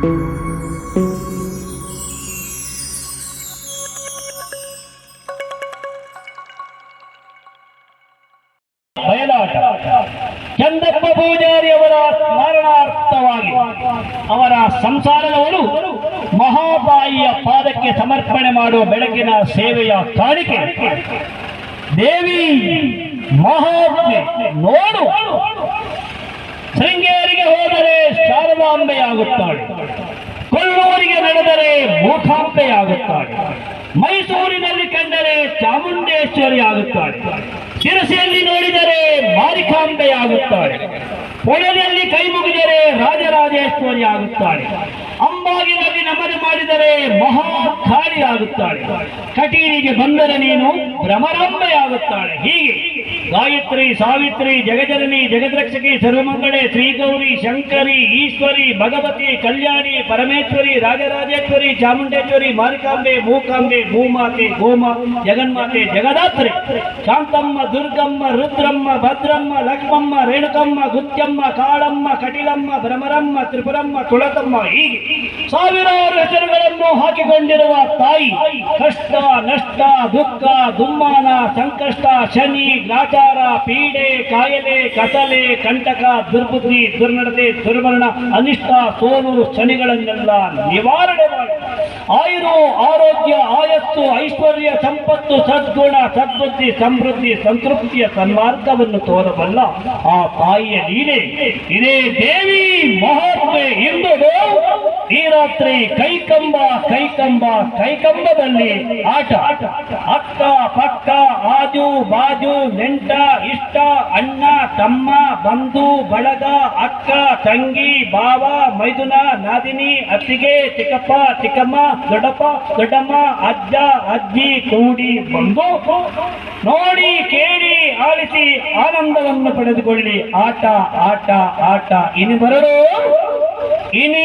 ಬಯಲಾಟ. ಚಂದಪ್ಪ ಪೂಜಾರಿ ಅವರ ಸ್ಮರಣಾರ್ಥವಾಗಿ ಅವರ ಸಂಸಾರದವರು ಮಹಾಬಾಯಿಯ ಪಾದಕ್ಕೆ ಸಮರ್ಪಣೆ ಮಾಡುವ ಬೆಳಕಿನ ಸೇವೆಯ ಕಾಣಿಕೆ. ದೇವಿ ಮಹಾ ನೋಡು. ಹೋದರೆ ಶಾರದಾಂಬೆಯಾಗುತ್ತಾಳೆ ಕೊಲ್ಲೂರಿಗೆ ನಡೆದರೆ ಮೂಕಾಂಬೆಯಾಗುತ್ತಾಳೆ ಮೈಸೂರಿನಲ್ಲಿ ಕಂಡರೆ ಚಾಮುಂಡೇಶ್ವರಿ ಆಗುತ್ತಾಳೆ ಶಿರಸಿಯಲ್ಲಿ ನೋಡಿದರೆ ಮಾರಿಕಾಂಬೆಯಾಗುತ್ತಾಳೆ. ಕೊಡಲಿಯಲ್ಲಿ ಕೈ ಮುಗಿದರೆ ರಾಜರಾಜೇಶ್ವರಿ ಆಗುತ್ತಾಳೆ ಅಂಬಾಗಿನಲ್ಲಿ ನಮನ ಮಾಡಿದರೆ ಮಹಾಕಾಳಿ ಆಗುತ್ತಾಳೆ ಕಟೀರಿಗೆ ಬಂದರೆ ನೀನು ಭ್ರಮರಾಂಬೆಯಾಗುತ್ತಾಳೆ. ಹೀಗೆ ಗಾಯತ್ರಿ ಸಾವಿತ್ರಿ ಜಗಜನನಿ ಜಗದ್ರಕ್ಷಕಿ ಸರ್ವಮಂಗಳೆ ಶ್ರೀಗೌರಿ ಶಂಕರಿ ಈಶ್ವರಿ ಭಗವತಿ ಕಲ್ಯಾಣಿ ಪರಮೇಶ್ವರಿ ರಾಜರಾಜೇಶ್ವರಿ ಚಾಮುಂಡೇಶ್ವರಿ ಮಾರಿಕಾಂಬೆ ಮೂಕಾಂಬೆ ಭೂಮಾತೆ ಗೋಮಾ ಜಗನ್ಮಾತೆ ಜಗದಾತ್ರಿ ಶಾಂತಮ್ಮ ದುರ್ಗಮ್ಮ ರುದ್ರಮ್ಮ ಭದ್ರಮ್ಮ ಲಕ್ಷ್ಮಮ್ಮ ರೇಣುಕಮ್ಮ ಗುತ್ಯಮ್ಮ ಕಾಳಮ್ಮ ಕಟಿಲಮ್ಮ ಭ್ರಮರಮ್ಮ ತ್ರಿಪುರಮ್ಮ ತುಳತಮ್ಮ ಹೀಗೆ ಸಾವಿರಾರು ಹಾಕಿಕೊಂಡಿರುವ ತಾಯಿ ಕಷ್ಟ, ನಷ್ಟ, ದುಃಖ, ದುಮ್ಮಾನ, ಸಂಕಷ್ಟ, ಶನಿ ಗ್ರಾಚಾರ ಪೀಡೆ, ಕಾಯಿಲೆ, ಕಸಲೆ, ಕಂಟಕ, ದುರ್ಬುದ್ಧಿ, ದುರ್ನಡತೆ, ದುರ್ಮರಣ, ಅನಿಷ್ಟ, ಸೋಲು, ಶನಿಗಳನ್ನೆಲ್ಲ ನಿವಾರಣೆ ಮಾಡಿ. ಆಯುರು, ಆರೋಗ್ಯ, ಆಯಸ್ಸು, ಐಶ್ವರ್ಯ, ಸಂಪತ್ತು, ಸದ್ಗುಣ, ಸದ್ಬುದ್ಧಿ, ಸಮೃದ್ಧಿ, ಸಂತೃಪ್ತಿಯ ಸನ್ಮಾರ್ಗವನ್ನು ತೋರಬಲ್ಲ ಆ ತಾಯಿಯ ಲೀಲೆ. ಇದೇ ದೇವಿ ಮಹಾತ್ಮೆ ಇಂದು ಈ ರಾತ್ರಿ ಕೈಕಂಬ ಕೈಕಂಬ, ಕೈಕಂಬದಲ್ಲಿ ಆಟ. ಅಕ್ಕ, ಪಕ್ಕ ಆಜು ಬಾಜು ನೆಂಟ, ಇಷ್ಟ, ಅಣ್ಣ, ತಮ್ಮ, ಬಂಧು, ಬಳಗ, ಅಕ್ಕ, ತಂಗಿ ಬಾವ ಮೈದುನ, ನಾದಿನಿ, ಅತ್ತಿಗೆ, ಚಿಕ್ಕಪ್ಪ, ಚಿಕ್ಕಮ್ಮ, ದೊಡ್ಡಪ್ಪ, ದೊಡ್ಡಮ್ಮ, ಅಜ್ಜ, ಅಜ್ಜಿ, ಕೂಡಿ ಬಂದು ನೋಡಿ, ಕೇಳಿ, ಆಲಿಸಿ ಆನಂದವನ್ನು ಪಡೆದುಕೊಳ್ಳಿ. ಆಟ ಆಟ ಆಟ. ಇನ್ನು ಬರಡು. இனி